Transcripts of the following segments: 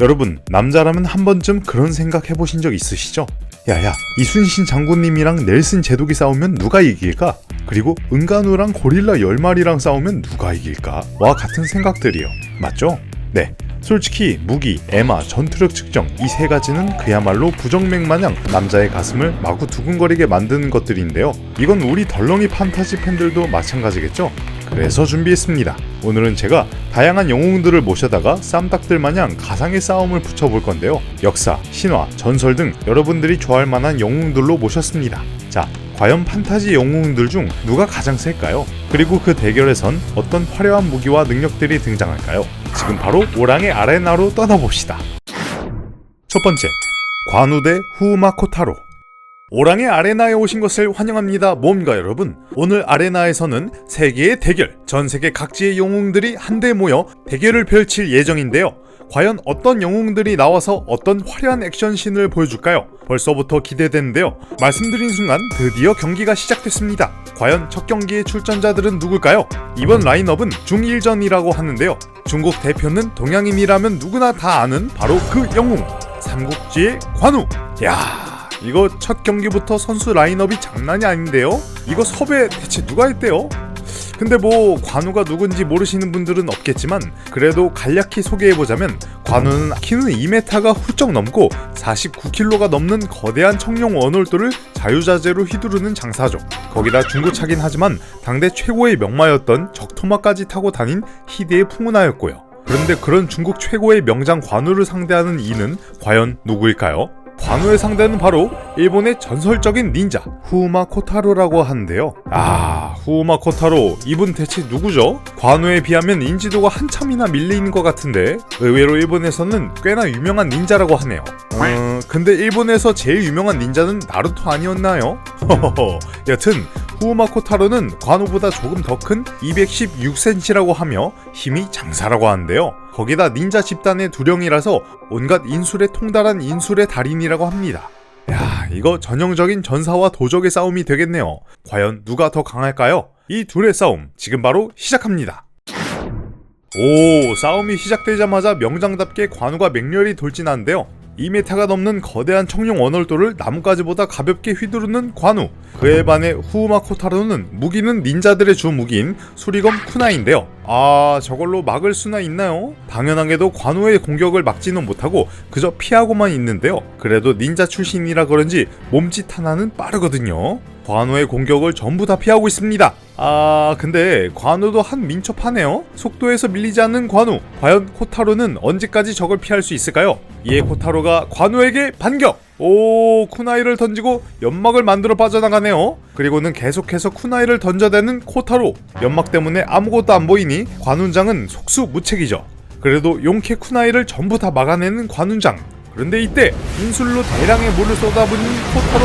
여러분, 남자라면 한 번쯤 그런 생각 해보신 적 있으시죠? 야야, 이순신 장군님이랑 넬슨 제독이 싸우면 누가 이길까? 그리고 은간우랑 고릴라 10마리랑 싸우면 누가 이길까? 와 같은 생각들이요. 맞죠? 네. 솔직히 무기, 에마, 전투력 측정 이 세 가지는 그야말로 부정맥 마냥 남자의 가슴을 마구 두근거리게 만드는 것들인데요. 이건 우리 덜렁이 판타지 팬들도 마찬가지겠죠? 그래서 준비했습니다. 오늘은 제가 다양한 영웅들을 모셔다가 쌈딱들 마냥 가상의 싸움을 붙여볼 건데요. 역사, 신화, 전설 등 여러분들이 좋아할 만한 영웅들로 모셨습니다. 자, 과연 판타지 영웅들 중 누가 가장 셀까요? 그리고 그 대결에선 어떤 화려한 무기와 능력들이 등장할까요? 지금 바로 오랑의 아레나로 떠나봅시다. 첫 번째, 관우 대 후우마 코타로. 오랑의 아레나에 오신 것을 환영합니다, 모험가 여러분. 오늘 아레나에서는 세계의 대결, 전 세계 각지의 영웅들이 한데 모여 대결을 펼칠 예정인데요. 과연 어떤 영웅들이 나와서 어떤 화려한 액션신을 보여줄까요? 벌써부터 기대되는데요. 말씀드린 순간 드디어 경기가 시작됐습니다. 과연 첫 경기의 출전자들은 누굴까요? 이번 라인업은 중1전이라고 하는데요. 중국 대표는 동양인이라면 누구나 다 아는 바로 그 영웅, 삼국지의 관우. 야, 이거 첫 경기부터 선수 라인업이 장난이 아닌데요? 이거 섭외 대체 누가 했대요? 근데 뭐 관우가 누군지 모르시는 분들은 없겠지만 그래도 간략히 소개해보자면 관우는 키는 2m가 훌쩍 넘고 49kg가 넘는 거대한 청룡 원홀도를 자유자재로 휘두르는 장사죠. 거기다 중고차긴 하지만 당대 최고의 명마였던 적토마까지 타고 다닌 희대의 풍운하였고요. 그런데 그런 중국 최고의 명장 관우를 상대하는 이는 과연 누구일까요? 관우의 상대는 바로 일본의 전설적인 닌자 후우마 코타로라고 하는데요. 아 후우마 코타로 이분 대체 누구죠? 관우에 비하면 인지도가 한참이나 밀리는 것 같은데 의외로 일본에서는 꽤나 유명한 닌자라고 하네요. 어, 근데 일본에서 제일 유명한 닌자는 나루토 아니었나요? 허허허 여튼 후우마 코 타로는 관우보다 조금 더 큰 216cm라고 하며 힘이 장사라고 하는데요. 거기다 닌자 집단의 두령이라서 온갖 인술에 통달한 인술의 달인이라고 합니다. 야, 이거 전형적인 전사와 도적의 싸움이 되겠네요. 과연 누가 더 강할까요? 이 둘의 싸움 지금 바로 시작합니다. 오, 싸움이 시작되자마자 명장답게 관우가 맹렬히 돌진하는데요. 2m가 넘는 거대한 청룡 원월도를 나뭇가지보다 가볍게 휘두르는 관우. 그에 반해 후우마 코타로는 무기는 닌자들의 주 무기인 수리검 쿠나인데요. 아, 저걸로 막을 수나 있나요? 당연하게도 관우의 공격을 막지는 못하고 그저 피하고만 있는데요. 그래도 닌자 출신이라 그런지 몸짓 하나는 빠르거든요. 관우의 공격을 전부 다 피하고 있습니다. 아, 근데 관우도 한 민첩하네요. 속도에서 밀리지 않는 관우. 과연 코타로는 언제까지 적을 피할 수 있을까요? 이에 코타로가 관우에게 반격! 오, 쿠나이를 던지고 연막을 만들어 빠져나가네요. 그리고는 계속해서 쿠나이를 던져대는 코타로. 연막 때문에 아무것도 안 보이니 관훈장은 속수무책이죠. 그래도 용케 쿠나이를 전부 다 막아내는 관훈장. 그런데 이때 인술로 대량의 물을 쏟아붓는 코타로.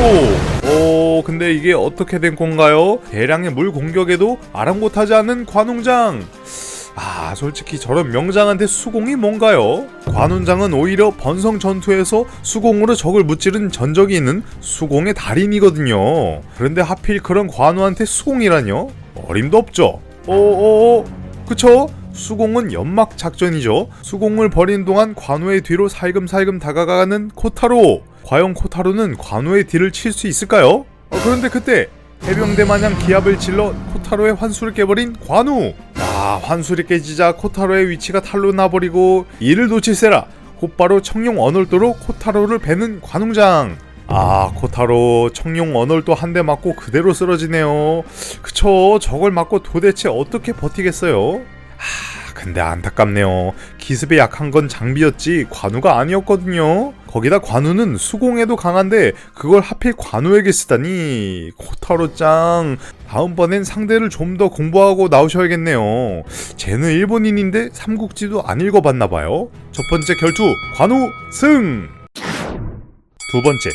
오, 근데 이게 어떻게 된 건가요? 대량의 물 공격에도 아랑곳하지 않는 관웅장. 아, 솔직히 저런 명장한테 수공이 뭔가요? 관훈장은 오히려 번성 전투에서 수공으로 적을 무찌른 전적이 있는 수공의 달인이거든요. 그런데 하필 그런 관우한테 수공이라뇨? 어림도 없죠. 어어어, 그쵸? 수공은 연막 작전이죠. 수공을 버린 동안 관우의 뒤로 살금살금 다가가는 코타로. 과연 코타로는 관우의 뒤를 칠 수 있을까요? 어, 그런데 그때 해병대 마냥 기압을 질러 코타로의 환수를 깨버린 관우. 아, 환술이 깨지자 코타로의 위치가 탈로 나버리고 이를 놓칠세라. 곧바로 청룡 언월도로 코타로를 베는 관웅장. 아, 코타로 청룡 언월도 한 대 맞고 그대로 쓰러지네요. 그쵸, 저걸 맞고 도대체 어떻게 버티겠어요? 하, 근데 안타깝네요. 기습에 약한 건 장비였지 관우가 아니었거든요. 거기다 관우는 수공에도 강한데 그걸 하필 관우에게 쓰다니 코타로 짱. 다음번엔 상대를 좀 더 공부하고 나오셔야겠네요. 쟤는 일본인인데 삼국지도 안 읽어봤나봐요. 첫 번째 결투 관우 승. 두 번째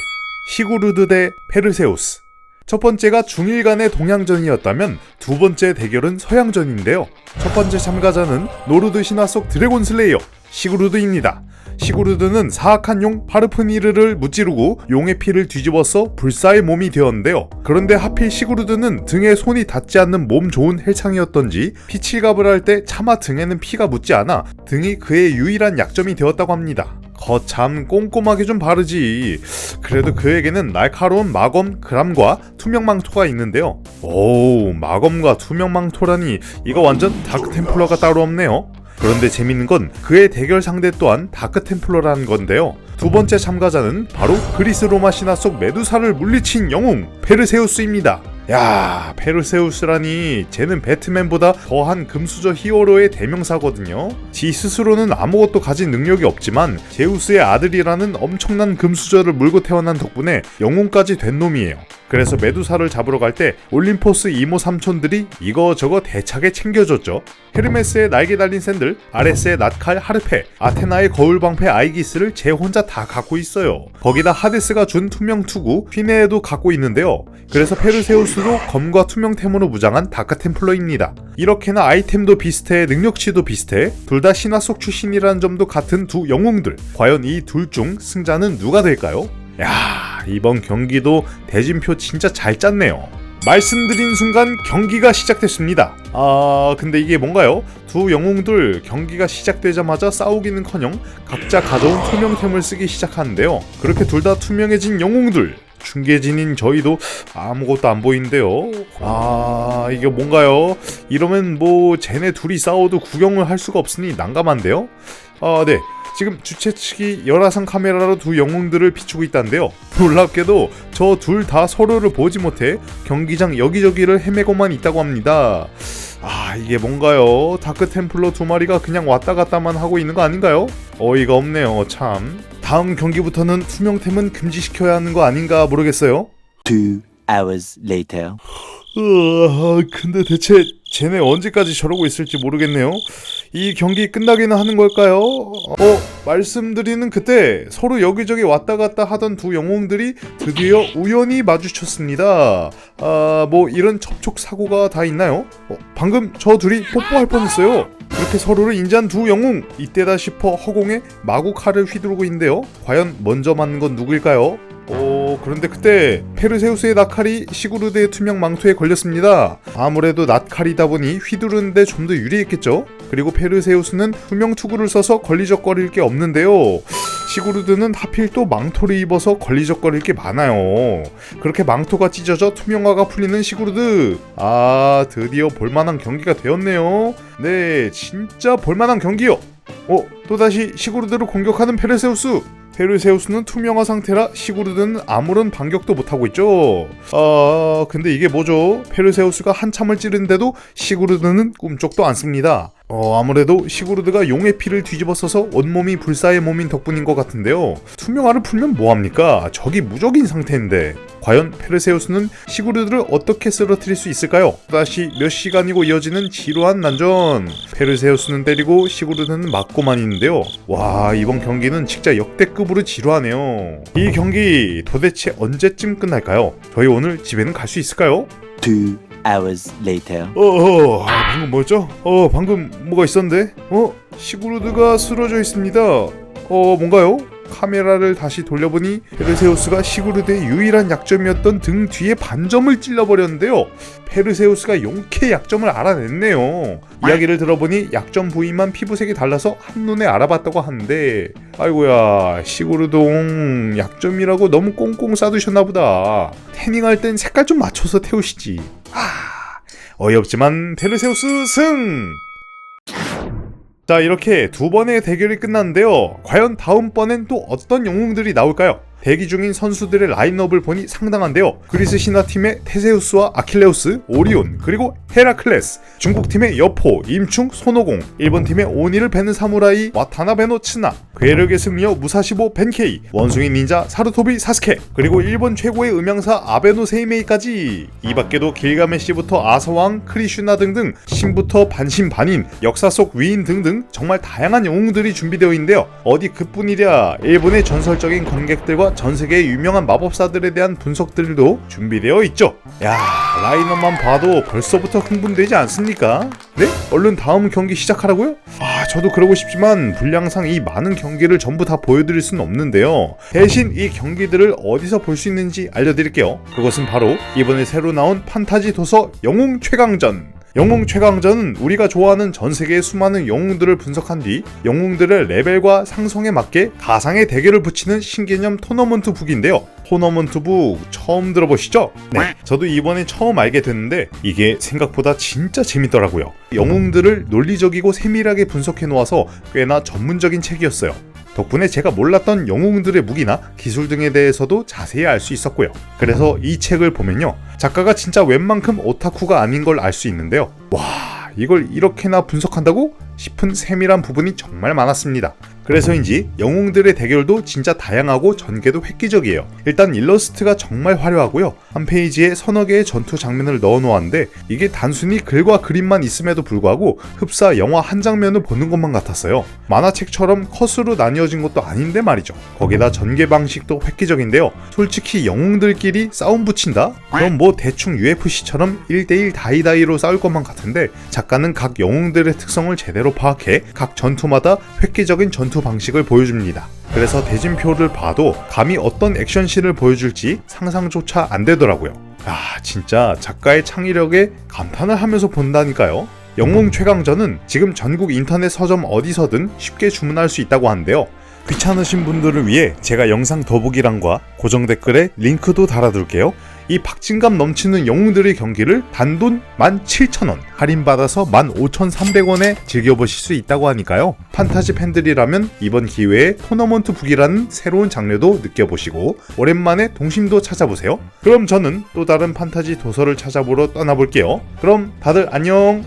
시구르드 대 페르세우스. 첫 번째가 중일 간의 동양전이었다면 두 번째 대결은 서양전인데요. 첫 번째 참가자는 노르드 신화 속 드래곤 슬레이어 시구르드입니다. 시구르드는 사악한 용 파르프니르를 무찌르고 용의 피를 뒤집어서 불사의 몸이 되었는데요. 그런데 하필 시구르드는 등에 손이 닿지 않는 몸 좋은 헬창이었던지 피칠갑을 할 때 차마 등에는 피가 묻지 않아 등이 그의 유일한 약점이 되었다고 합니다. 거참 꼼꼼하게 좀 바르지. 그래도 그에게는 날카로운 마검 그람과 투명망토가 있는데요. 오, 마검과 투명망토라니 이거 완전 다크 템플러가 따로 없네요. 그런데 재밌는 건 그의 대결 상대 또한 다크 템플러라는 건데요. 두 번째 참가자는 바로 그리스 로마 신화 속 메두사를 물리친 영웅 페르세우스입니다. 야, 페르세우스라니 쟤는 배트맨보다 더한 금수저 히어로의 대명사거든요. 지 스스로는 아무것도 가진 능력이 없지만 제우스의 아들이라는 엄청난 금수저를 물고 태어난 덕분에 영웅까지 된 놈이에요. 그래서 메두사를 잡으러 갈 때 올림포스 이모 삼촌들이 이거저거 대차게 챙겨줬죠. 헤르메스의 날개 달린 샌들, 아레스의 낫칼 하르페, 아테나의 거울 방패 아이기스를 제 혼자 다 갖고 있어요. 거기다 하데스가 준 투명 투구 휘네에도 갖고 있는데요. 그래서 페르세우스도 검과 투명 템으로 무장한 다크 템플러입니다. 이렇게나 아이템도 비슷해 능력치도 비슷해 둘 다 신화 속 출신이라는 점도 같은 두 영웅들. 과연 이 둘 중 승자는 누가 될까요? 야 이번 경기도 대진표 진짜 잘 짰네요. 말씀드린 순간 경기가 시작됐습니다. 아 근데 이게 뭔가요? 두 영웅들 경기가 시작되자마자 싸우기는커녕 각자 가져온 투명템을 쓰기 시작하는데요. 그렇게 둘 다 투명해진 영웅들 중계진인 저희도 아무것도 안 보이는데요. 아 이게 뭔가요? 이러면 뭐 쟤네 둘이 싸워도 구경을 할 수가 없으니 난감한데요. 아 네. 지금 주최 측이 열화상 카메라로 두 영웅들을 비추고 있다는데요. 놀랍게도 저 둘 다 서로를 보지 못해 경기장 여기저기를 헤매고만 있다고 합니다. 아 이게 뭔가요? 다크 템플러 두 마리가 그냥 왔다 갔다만 하고 있는 거 아닌가요? 어이가 없네요 참. 다음 경기부터는 투명템은 금지시켜야 하는 거 아닌가 모르겠어요. Two hours later. 으아, 근데 대체 쟤네 언제까지 저러고 있을지 모르겠네요. 이 경기 끝나기는 하는 걸까요? 어, 말씀드리는 그때 서로 여기저기 왔다 갔다 하던 두 영웅들이 드디어 우연히 마주쳤습니다. 아, 뭐 이런 접촉 사고가 다 있나요? 어, 방금 저 둘이 뽀뽀할 뻔했어요. 이렇게 서로를 인지한 두 영웅 이때다 싶어 허공에 마구 칼을 휘두르고 있는데요. 과연 먼저 맞는 건 누구일까요? 어, 그런데 그때 페르세우스의 나칼이 시구르드의 투명 망토에 걸렸습니다. 아무래도 낫칼이다 보니 휘두르는데 좀 더 유리했겠죠? 그리고 페르세우스는 투명 투구를 써서 걸리적거릴 게 없는데요. 시구르드는 하필 또 망토를 입어서 걸리적거릴 게 많아요. 그렇게 망토가 찢어져 투명화가 풀리는 시구르드. 아, 드디어 볼만한 경기가 되었네요. 네, 진짜 볼만한 경기요. 어, 또다시 시구르드를 공격하는 페르세우스. 페르세우스는 투명화 상태라 시구르드는 아무런 반격도 못하고 있죠. 아, 근데 이게 뭐죠? 페르세우스가 한참을 찌르는데도 시구르드는 꿈쩍도 않습니다. 어, 아무래도 시구르드가 용의 피를 뒤집어 써서 온몸이 불사의 몸인 덕분인 것 같은데요. 투명화를 풀면 뭐합니까? 적이 무적인 상태인데. 과연 페르세우스는 시구르드를 어떻게 쓰러뜨릴 수 있을까요? 다시 몇 시간이고 이어지는 지루한 난전. 페르세우스는 때리고 시구르드는 맞고만 있는데요. 와, 이번 경기는 진짜 역대급으로 지루하네요. 이 경기 도대체 언제쯤 끝날까요? 저희 오늘 집에는 갈 수 있을까요? Two hours later. 어, 어, 아, 방금 뭐였죠? 어, 방금 뭐가 있었는데? 어, 시구르드가 쓰러져 있습니다. 어, 뭔가요? 카메라를 다시 돌려보니 페르세우스가 시구르드의 유일한 약점이었던 등 뒤에 반점을 찔러버렸는데요. 페르세우스가 용케 약점을 알아냈네요. 이야기를 들어보니 약점 부위만 피부색이 달라서 한눈에 알아봤다고 하는데 아이고야 시구르동 약점이라고 너무 꽁꽁 싸두셨나 보다. 태닝할 땐 색깔 좀 맞춰서 태우시지. 아, 어이없지만 페르세우스 승! 자 이렇게 두 번의 대결이 끝났는데요. 과연 다음번엔 또 어떤 영웅들이 나올까요? 대기 중인 선수들의 라인업을 보니 상당한데요. 그리스 신화팀의 테세우스와 아킬레우스, 오리온, 그리고 헤라클레스, 중국팀의 여포, 임충, 손오공, 일본팀의 오니를 베는 사무라이, 와타나베노 츠나, 괴력의 승리여 무사시보 벤케이, 원숭이 닌자 사루토비 사스케, 그리고 일본 최고의 음향사 아베노 세이메이까지 이 밖에도 길가메시부터 아서왕, 크리슈나 등등 신부터 반신반인, 역사 속 위인 등등 정말 다양한 영웅들이 준비되어 있는데요. 어디 그뿐이랴 일본의 전설적인 관객들과 전 세계의 유명한 마법사들에 대한 분석들도 준비되어 있죠. 야 라인업만 봐도 벌써부터 흥분되지 않습니까? 네? 얼른 다음 경기 시작하라고요? 아 저도 그러고 싶지만 분량상 이 많은 경기를 전부 다 보여드릴 수는 없는데요. 대신 이 경기들을 어디서 볼 수 있는지 알려드릴게요. 그것은 바로 이번에 새로 나온 판타지 도서 영웅 최강전 영웅 최강전은 우리가 좋아하는 전 세계의 수많은 영웅들을 분석한 뒤 영웅들의 레벨과 상성에 맞게 가상의 대결을 붙이는 신개념 토너먼트 북인데요. 토너먼트 북 처음 들어보시죠? 네, 저도 이번에 처음 알게 됐는데 이게 생각보다 진짜 재밌더라고요. 영웅들을 논리적이고 세밀하게 분석해 놓아서 꽤나 전문적인 책이었어요. 덕분에 제가 몰랐던 영웅들의 무기나 기술 등에 대해서도 자세히 알 수 있었고요. 그래서 이 책을 보면요. 작가가 진짜 웬만큼 오타쿠가 아닌 걸 알 수 있는데요. 와, 이걸 이렇게나 분석한다고? 싶은 세밀한 부분이 정말 많았습니다. 그래서인지 영웅들의 대결도 진짜 다양하고 전개도 획기적이에요. 일단 일러스트가 정말 화려하고요. 한 페이지에 서너 개의 전투 장면을 넣어 놓았는데 이게 단순히 글과 그림만 있음에도 불구하고 흡사 영화 한 장면을 보는 것만 같았어요. 만화책처럼 컷으로 나뉘어진 것도 아닌데 말이죠. 거기다 전개 방식도 획기적인데요. 솔직히 영웅들끼리 싸움 붙인다? 그럼 뭐 대충 UFC처럼 1대1 다이다이로 싸울 것만 같은데 작가는 각 영웅들의 특성을 제대로 파악해 각 전투마다 획기적인 전투 방식을 보여줍니다. 그래서 대진표를 봐도 감히 어떤 액션씬을 보여줄지 상상조차 안 되더라고요. 아, 진짜 작가의 창의력에 감탄을 하면서 본다니까요. 영웅 최강전은 지금 전국 인터넷 서점 어디서든 쉽게 주문할 수 있다고 하는데요. 귀찮으신 분들을 위해 제가 영상 더보기란과 고정 댓글에 링크도 달아둘게요. 이 박진감 넘치는 영웅들의 경기를 단돈 17,000원 할인받아서 15,300원에 즐겨보실 수 있다고 하니까요. 판타지 팬들이라면 이번 기회에 토너먼트 북이라는 새로운 장르도 느껴보시고 오랜만에 동심도 찾아보세요. 그럼 저는 또 다른 판타지 도서를 찾아보러 떠나볼게요. 그럼 다들 안녕!